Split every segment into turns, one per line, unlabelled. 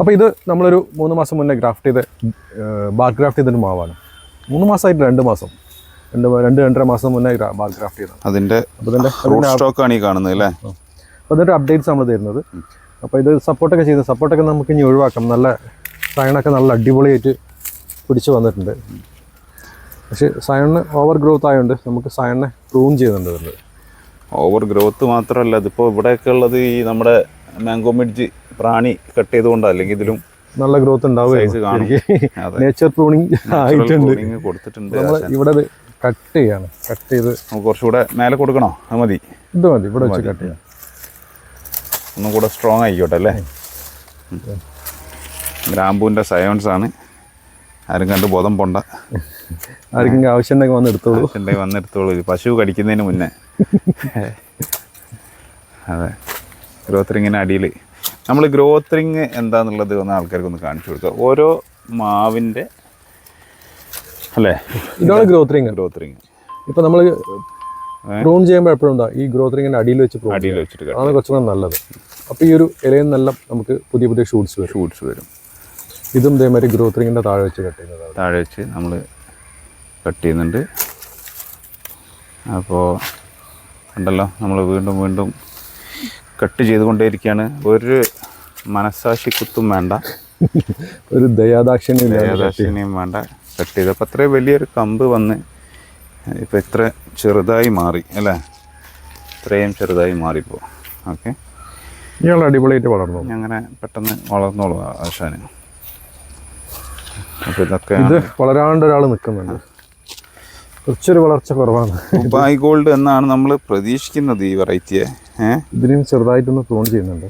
അപ്പോൾ ഇത് നമ്മളൊരു മൂന്ന് മാസം മുന്നേ ഗ്രാഫ്റ്റ് ചെയ്ത് ബാർ ഗ്രാഫ്റ്റ് ചെയ്തൊരു മാവാണ്. മൂന്ന് മാസമായിട്ട് രണ്ട് മാസം. രണ്ട് രണ്ട് രണ്ടര മാസം മുന്നേ ബാർ ഗ്രാഫ്റ്റ് ചെയ്തത്
അതിന്റെ
അപ്പോൾ ഇതിന്റെ
റൂട്ട് സ്റ്റോക്ക് ആണ് ഈ കാണുന്നത് അല്ലേ?
അപ്പോൾ അതിന്റെ അപ്ഡേറ്റ്സ് നമ്മൾ തരുന്നത്. അപ്പോൾ ഇത് സപ്പോർട്ടൊക്കെ ചെയ്ത് സപ്പോർട്ടൊക്കെ നമുക്ക് ഇനി ഒഴിവാക്കാം. നല്ല സയണൊക്കെ നല്ല അടിപൊളിയായിട്ട് പിടിച്ച് വന്നിട്ടുണ്ട്. പക്ഷേ സയണിന് ഓവർ ഗ്രോത്ത് ആയതുകൊണ്ട് നമുക്ക് സയണിനെ പ്രൂൺ ചെയ്യുന്നുണ്ട്
ഓവർ ഗ്രോത്ത് മാത്രമല്ല ഇതിപ്പോൾ ഇവിടെയൊക്കെ ഉള്ളത് ഈ നമ്മുടെ മാംഗോ മിഡ്ജ് പ്രാണി കട്ട് ചെയ്തുകൊണ്ട് അല്ലെങ്കിൽ ഇതിലും
നല്ല ഗ്രോത്ത്
ഉണ്ടാവുക.
നേച്ചർ പ്രൂണിങ് ആയിട്ടുണ്ട്.
കൊടുത്തിട്ടുണ്ട്
ഇവിടെ കട്ട് ചെയ്യാണ്. കട്ട് ചെയ്ത്
കുറച്ചുകൂടെ മേലെ കൊടുക്കണോ? അത് മതി.
ഇത് മതി. ഇവിടെ വെച്ച് കട്ട് ചെയ്യാം.
ഒന്നും കൂടെ സ്ട്രോങ് ആയിക്കോട്ടെ അല്ലേ? ഗ്രാമ്പൂവിന്റെ സയോൺസ് ആണ്. ആരും കണ്ട് ബോധം പൊണ്ട.
ആർക്കും ആവശ്യം വന്നെടുത്തോളൂ
ഉണ്ടെങ്കിൽ വന്നെടുത്തോളൂ പശു കടിക്കുന്നതിന് മുന്നേ. അതെ. ഗ്രോത്തിൽ ഇങ്ങനെ അടിയിൽ നമ്മൾ ഗ്രോത്ത് എന്താണെന്നുള്ളത് എന്താന്നുള്ളത് ഒന്ന് ആൾക്കാർക്ക് ഒന്ന് കാണിച്ചു കൊടുക്കുക ഓരോ മാവിന്റെ അല്ലേ?
ഇതാണ് ഗ്രോത്ത് റിങ് ഇപ്പൊ നമ്മൾ പ്രൂൺ ചെയ്യുമ്പോൾ എപ്പോഴും എന്താ ഈ ഗ്രോത്ത് റിങ്ങിന്റെ അടിയിൽ വെച്ച്
അടിയിൽ വെച്ചിട്ട്
അതാണ് കുറച്ചുകൂടെ നല്ലത്. അപ്പോൾ ഈ ഒരു ഇലയിൽ നല്ല നമുക്ക് പുതിയ പുതിയ ഷൂട്ട്സ് വരും.
ഷൂട്ട്സ് വരും.
ഇതും ഇതേമാതിരി ഗ്രോത്ത് റിങ്ങിന്റെ താഴെ വെച്ച് കട്ട് ചെയ്യുന്നത്
താഴെ വെച്ച് നമ്മൾ കട്ട് ചെയ്യുന്നുണ്ട്. അപ്പോൾ ഉണ്ടല്ലോ നമ്മൾ വീണ്ടും വീണ്ടും കട്ട് ചെയ്തുകൊണ്ടേയിരിക്കുകയാണ്. ഒരു മനസാക്ഷി കുത്തും വേണ്ട.
ഒരു ദയാദാക്ഷിണ്യം ഇല്ലാതെ
വേണ്ട. കട്ട് ചെയ്തപ്പോൾ അത്രയും വലിയൊരു കമ്പ് വന്ന് ഇപ്പം ഇത്ര ചെറുതായി മാറി അല്ലേ? ഇത്രയും ചെറുതായി മാറിപ്പോൾ ഓക്കെ.
ഇയാൾ അടിപൊളിയായിട്ട് വളർന്നു.
അങ്ങനെ പെട്ടെന്ന് വളർന്നോളൂ ആശാന്. അപ്പോൾ ഇതൊക്കെ
ഇത് വളരാണ്ട് ഒരാൾ നിൽക്കുന്നുണ്ട്. കുറച്ചൊരു വളർച്ച കുറവാണ്.
ബൈ ഗോൾഡ് എന്നാണ് നമ്മൾ പ്രതീക്ഷിക്കുന്നത് ഈ വെറൈറ്റിയെ.
ഇതിനും ചെറുതായിട്ടൊന്ന് പ്രൂൺ ചെയ്യുന്നുണ്ട്.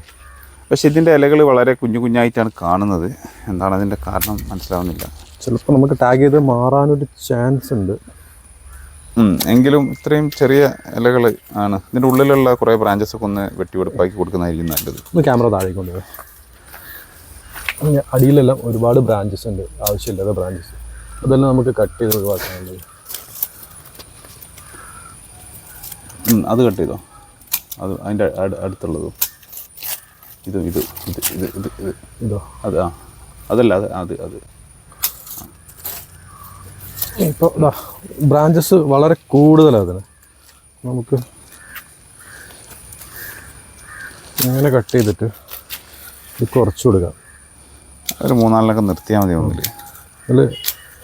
പക്ഷെ ഇതിന്റെ ഇലകൾ വളരെ കുഞ്ഞു കുഞ്ഞായിട്ടാണ് കാണുന്നത്. എന്താണ് അതിന്റെ കാരണം മനസ്സിലാവുന്നില്ല.
ചിലപ്പോൾ നമുക്ക് ടാഗ് ചെയ്ത് മാറാനൊരു ചാൻസ് ഉണ്ട്.
എങ്കിലും ഇത്രയും ചെറിയ ഇലകൾ ആണ്. ഇതിന്റെ ഉള്ളിലുള്ള കുറേ ബ്രാഞ്ചസ് ഒക്കെ ഒന്ന് വെട്ടിവെടുപ്പാക്കി കൊടുക്കുന്നതായിരിക്കും നല്ലത്.
ഒന്ന് ക്യാമറ താഴേക്ക് കൊണ്ടുപോയി അടിയിലെല്ലാം ഒരുപാട് ബ്രാഞ്ചസ് ഉണ്ട്. ആവശ്യമില്ലാത്ത ബ്രാഞ്ചസ് അതെല്ലാം നമുക്ക് കട്ട് ചെയ്ത് ഒഴിവാക്കാനുള്ളത്
അത് കട്ട് ചെയ്തോ. അത് അതിന്റെ അടുത്തുള്ളതോ. ഇത് ഇത് ഇത് ഇത് ഇത് ഇത്
ഇതോ.
അത് ആ. അതല്ല അത് അത് അത്.
ഇപ്പോൾ ബ്രാഞ്ചസ് വളരെ കൂടുതലാണ് അതിന്. നമുക്ക് ഇങ്ങനെ കട്ട് ചെയ്തിട്ട് ഇത് കുറച്ച് കൊടുക്കാം.
ഒരു മൂന്നാലിനൊക്കെ നിർത്തിയാൽ മതി ഒന്നില്ലേ
അതിൽ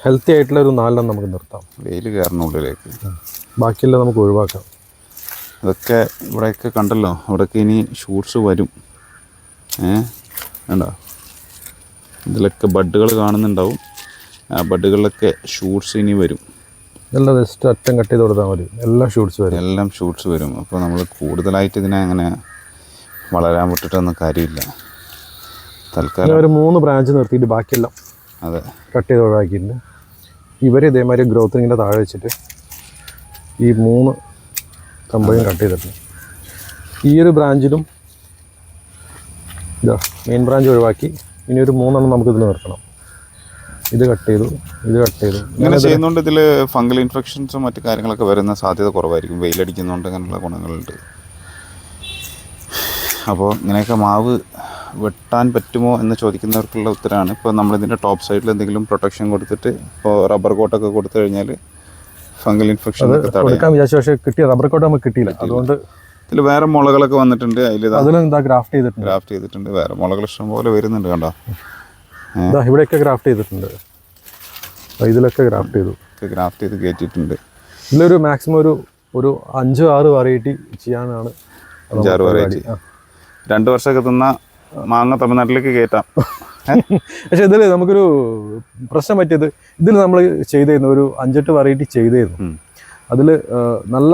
ഹെൽത്തി ആയിട്ടുള്ള ഒരു നാലെണ്ണം നമുക്ക് നിർത്താം.
വെയിൽ കയറണം ഉള്ളിലേക്ക്.
ബാക്കിയെല്ലാം നമുക്ക് ഒഴിവാക്കാം.
ഇതൊക്കെ ഇവിടെയൊക്കെ കണ്ടല്ലോ. അവിടെയൊക്കെ ഇനി ഷൂട്ട്സ് വരും. ഏ? വേണ്ട ഇതിലൊക്കെ ബഡുകൾ കാണുന്നുണ്ടാവും. ആ ബഡുകളിലൊക്കെ ഷൂട്ട്സ് ഇനി വരും.
എല്ലാം ജസ്റ്റ് അറ്റം കട്ട് ചെയ്ത് കൊടുത്താൽ മതി. എല്ലാം ഷൂട്ട്സ് വരും.
എല്ലാം ഷൂട്ട്സ് വരും. അപ്പോൾ നമ്മൾ കൂടുതലായിട്ട് ഇതിനെ അങ്ങനെ വളരാൻ വിട്ടിട്ടൊന്നും കാര്യമില്ല. തൽക്കാലം
ഒരു മൂന്ന് ബ്രാഞ്ച് നിർത്തിയിട്ട് ബാക്കിയെല്ലാം
അതെ.
കട്ട് ചെയ്ത് ഒഴിവാക്കിയിട്ടുണ്ട്. ഇവർ ഇതേമാതിരി ഗ്രോത്തിങ്ങിന്റെ താഴെ വെച്ചിട്ട് ഈ മൂന്ന് കമ്പനിയും കട്ട് ചെയ്തിട്ടുണ്ട്. ഈ ഒരു ബ്രാഞ്ചിലും ഇതാ മെയിൻ ബ്രാഞ്ച് ഒഴിവാക്കി. ഇനി ഒരു മൂന്നെണ്ണം നമുക്ക് ഇതിൽ നിർത്തണം. ഇത് കട്ട് ചെയ്തു ഇത് കട്ട് ചെയ്തു.
ഇങ്ങനെ ചെയ്യുന്നതുകൊണ്ട് ഇതിൽ ഫംഗൽ ഇൻഫെക്ഷൻസും മറ്റു കാര്യങ്ങളൊക്കെ വരുന്ന സാധ്യത കുറവായിരിക്കും. വെയിലടിക്കുന്നതുകൊണ്ട് അങ്ങനെയുള്ള ഗുണങ്ങളുണ്ട്. അപ്പോൾ ഇങ്ങനെയൊക്കെ മാവ് വെട്ടാൻ പറ്റുമോ എന്ന് ചോദിക്കുന്നവർക്കുള്ള ഉത്തരമാണ് ഇപ്പോൾ നമ്മളിതിന്റെ ടോപ്പ് സൈഡിൽ എന്തെങ്കിലും പ്രൊട്ടക്ഷൻ കൊടുത്തിട്ട് ഇപ്പോൾ റബ്ബർ കോട്ടൊക്കെ കൊടുത്തു കഴിഞ്ഞാൽ ഫംഗൽ ഇൻഫെക്ഷൻ
കൊടുക്കാൻ വിചാരിച്ചു പക്ഷേ കിട്ടിയ റബ്ബർ കോട്ട് നമുക്ക് കിട്ടിയില്ല. അതുകൊണ്ട്
ഇതിൽ വേറെ മുളകളൊക്കെ വന്നിട്ടുണ്ട്. അതിൽ
അതിലും എന്താ ഗ്രാഫ്റ്റ് ചെയ്തിട്ടുണ്ട്?
ഗ്രാഫ്റ്റ് ചെയ്തിട്ടുണ്ട്. വേറെ മുളകൾ ഇഷ്ടം പോലെ വരുന്നുണ്ട് കണ്ടോ?
ഇവിടെയൊക്കെ ഗ്രാഫ്റ്റ് ചെയ്തിട്ടുണ്ട്. ഇതിലൊക്കെ ഗ്രാഫ്റ്റ് ചെയ്തു.
ഗ്രാഫ്റ്റ് ചെയ്ത് കയറ്റിയിട്ടുണ്ട്
ഇതിലൊരു മാക്സിമം ഒരു ഒരു അഞ്ച് ആറ് വെറൈറ്റി ചെയ്യാനാണ്
അഞ്ചാറ് വെറൈറ്റി രണ്ട് വർഷമൊക്കെ തിന്ന മാങ്ങ തമിഴ്നാട്ടിലേക്ക് കയറ്റാം.
പക്ഷെ ഇതിൽ നമുക്കൊരു പ്രശ്നം പറ്റിയത് ഇതിൽ നമ്മൾ ചെയ്തിരുന്നു ഒരു അഞ്ചെട്ട് വെറൈറ്റി ചെയ്തിരുന്നു. അതിൽ നല്ല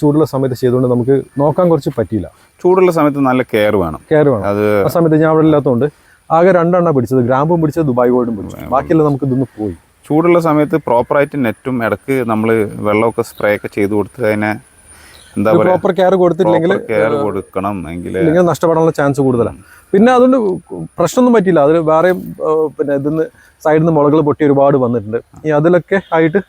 ചൂടുള്ള സമയത്ത് ചെയ്തുകൊണ്ട് നമുക്ക് നോക്കാൻ കുറച്ച് പറ്റിയില്ല.
ചൂടുള്ള സമയത്ത് നല്ല കെയർ വേണം.
കെയർ വേണം.
അത്
ആ സമയത്ത് ഞാൻ അവിടെ ഇല്ലാത്തതുകൊണ്ട് ആകെ രണ്ടെണ്ണം പിടിച്ചത് ഗ്രാമ്പും പിടിച്ചത് ദുബായ് ഗോൾഡും പിടിച്ചു. ബാക്കിയെല്ലാം നമുക്ക് ഇതൊന്ന് പോയി.
ചൂടുള്ള സമയത്ത് പ്രോപ്പറായിട്ട് നെറ്റും ഇടയ്ക്ക് നമ്മൾ വെള്ളമൊക്കെ സ്പ്രേ ഒക്കെ ചെയ്ത് കൊടുത്ത് അതിനെ എന്താ
പ്രോപ്പർ കെയർ കൊടുത്തില്ലെങ്കിൽ
കെയർ കൊടുക്കണം എങ്കിൽ
നഷ്ടപ്പെടാനുള്ള ചാൻസ് കൂടുതലാണ് പിന്നെ അതുകൊണ്ട് പ്രശ്നമൊന്നും പറ്റിയില്ല. അതിൽ വേറെയും ആ, പിന്നെ ഇതിന്ന് സൈഡിൽ നിന്ന് മുളകൾ പൊട്ടി ഒരുപാട് വന്നിട്ടുണ്ട്. ഈ അതിലൊക്കെ ആയിട്ട്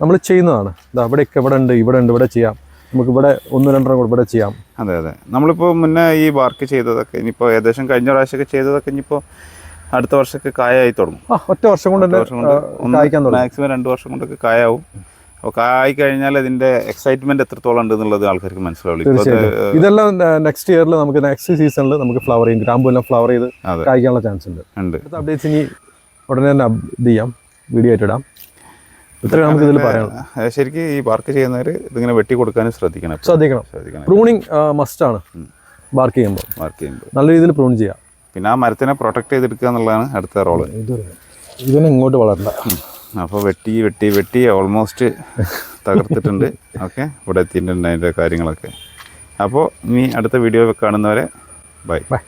നമ്മൾ ചെയ്യുന്നതാണ്. ഇതാ ഇവിടെയൊക്കെ ഇവിടെ ഉണ്ട് ഇവിടെ ഉണ്ട് ഇവിടെ ചെയ്യാം. നമുക്ക് ഇവിടെ ഒന്ന് രണ്ടെണ്ണം കൂടെ ഇവിടെ ചെയ്യാം.
അതെ അതെ. നമ്മളിപ്പോൾ മുന്നേ ഈ വർക്ക് ചെയ്തതൊക്കെ ഇനിയിപ്പോൾ ഏകദേശം കഴിഞ്ഞ പ്രാവശ്യമൊക്കെ ചെയ്തതൊക്കെ ഇനിയിപ്പോൾ അടുത്ത വർഷമൊക്കെ കായായി തുടങ്ങും.
ആ ഒറ്റ വർഷം കൊണ്ട്
മാക്സിമം രണ്ട് വർഷം കൊണ്ടൊക്കെ കായാവും. അപ്പോൾ കായി കഴിഞ്ഞാൽ അതിന്റെ എക്സൈറ്റ്മെന്റ് എത്രത്തോളം ഉണ്ട് എന്നുള്ളത് ആൾക്കാർക്ക് മനസ്സിലാവുള്ളൂ
ഇതെല്ലാം നെക്സ്റ്റ് ഇയറിൽ നമുക്ക് നെക്സ്റ്റ് സീസണിൽ നമുക്ക് ഫ്ലവർ ചെയ്യും. ഗ്രാമ്പു എല്ലാം ഫ്ലവർ ചെയ്ത്. കായ്ക്കാനുള്ള ചാൻസ് ഉണ്ട്.
ഉണ്ട്.
അപ്ഡേറ്റ്സ് ഇനി ഉടനെ തന്നെ ഇത് ചെയ്യാം. വീഡിയോ ആയിട്ട് ഇടാം. ഇത്രയും നമുക്ക് ഇതിൽ പറയാം
ഏഹ് ശരിക്കും ഈ വർക്ക് ചെയ്യുന്നവർ ഇതിങ്ങനെ വെട്ടി കൊടുക്കാനും ശ്രദ്ധിക്കണം.
ശ്രദ്ധിക്കണം. പ്രൂണിങ് മസ്റ്റ് ആണ്. ബാർക്ക് ചെയ്യുമ്പോൾ.
വർക്ക് ചെയ്യുമ്പോൾ.
നല്ല രീതിയിൽ പ്രൂൺ ചെയ്യാം.
പിന്നെ ആ മരത്തിനെ പ്രൊട്ടക്ട് ചെയ്തെടുക്കുക എന്നുള്ളതാണ് അടുത്ത റോൾ
ഇതിനെ ഇങ്ങോട്ട് വളരണ്ട.
അപ്പോൾ വെട്ടി വെട്ടി വെട്ടി ഓൾമോസ്റ്റ് തകർത്തിട്ടുണ്ട്. ഓക്കെ? ഇവിടെ എത്തിയിട്ടുണ്ട് അതിന്റെ കാര്യങ്ങളൊക്കെ. അപ്പോൾ ഇനി അടുത്ത വീഡിയോ കാണുന്നവരെ ബൈ
ബൈ